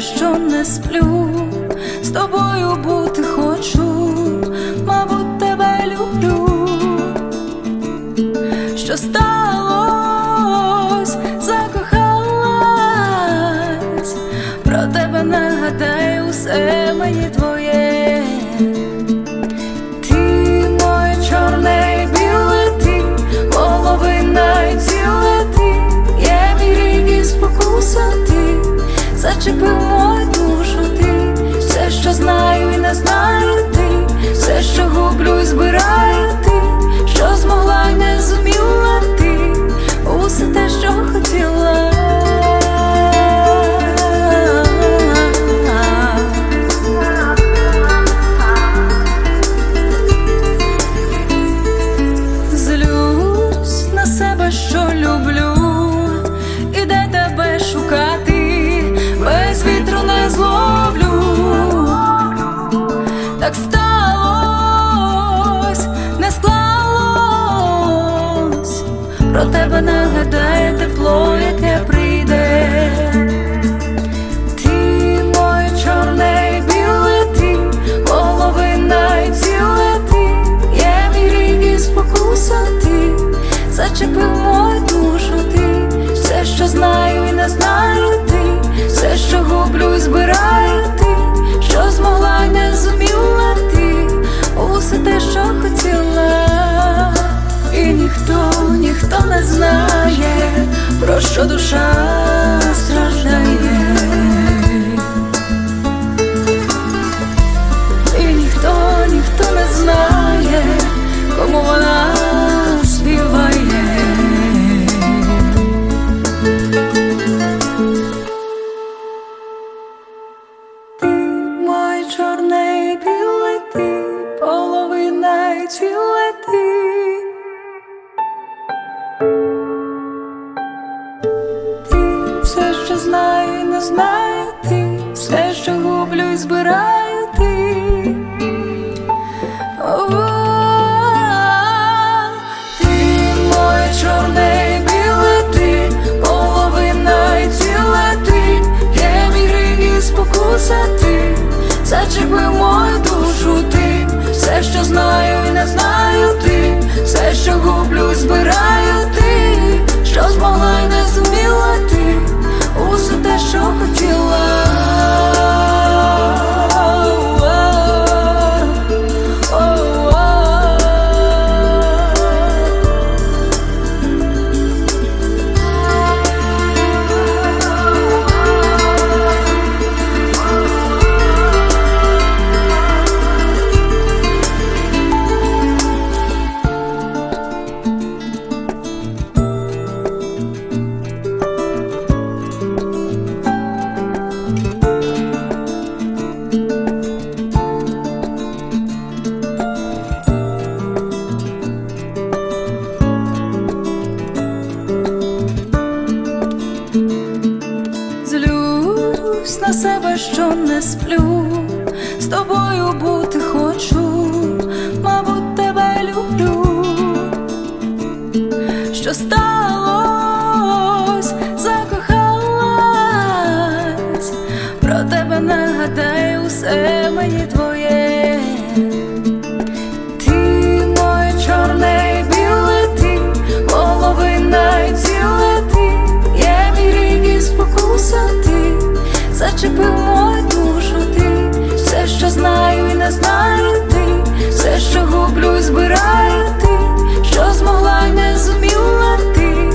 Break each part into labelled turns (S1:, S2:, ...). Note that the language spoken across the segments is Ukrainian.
S1: що не сплю, з тобою бути хочу, мабуть, тебе люблю. Що сталось, закохалась, про тебе нагадаю, усе мені твоє. Не знаю ти, все, що гублю збираю ти, що змогла не зуміла зачепив мою душу ти, все, що знаю і не знаю ти, все, що гублю і збираю половина лети. ти. Ти все, що знаю не знаю ти, все, що гублю і збираю знаю ти, все, що гублю збираю що не сплю, з тобою бути хочу, мабуть, тебе люблю. Що сталось, не знаю ти, все, що гублю збираю ти, що змогла не зуміла ти,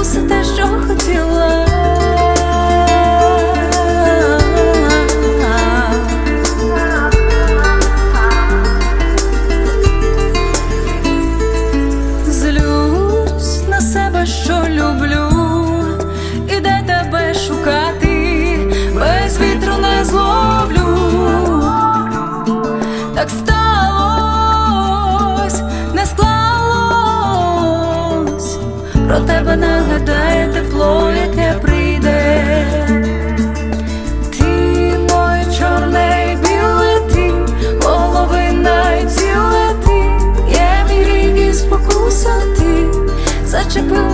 S1: усе те, що хотіла. Злюсь на себе, що люблю, про тебе нагадає тепло, яке прийде. Ти моє чорне і біле ти, половина і ціле ти, є мій рік спокуса ти, зачепив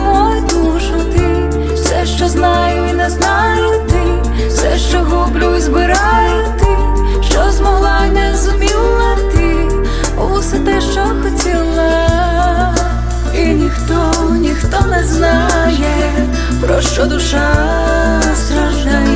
S1: знає, про що душа страждає.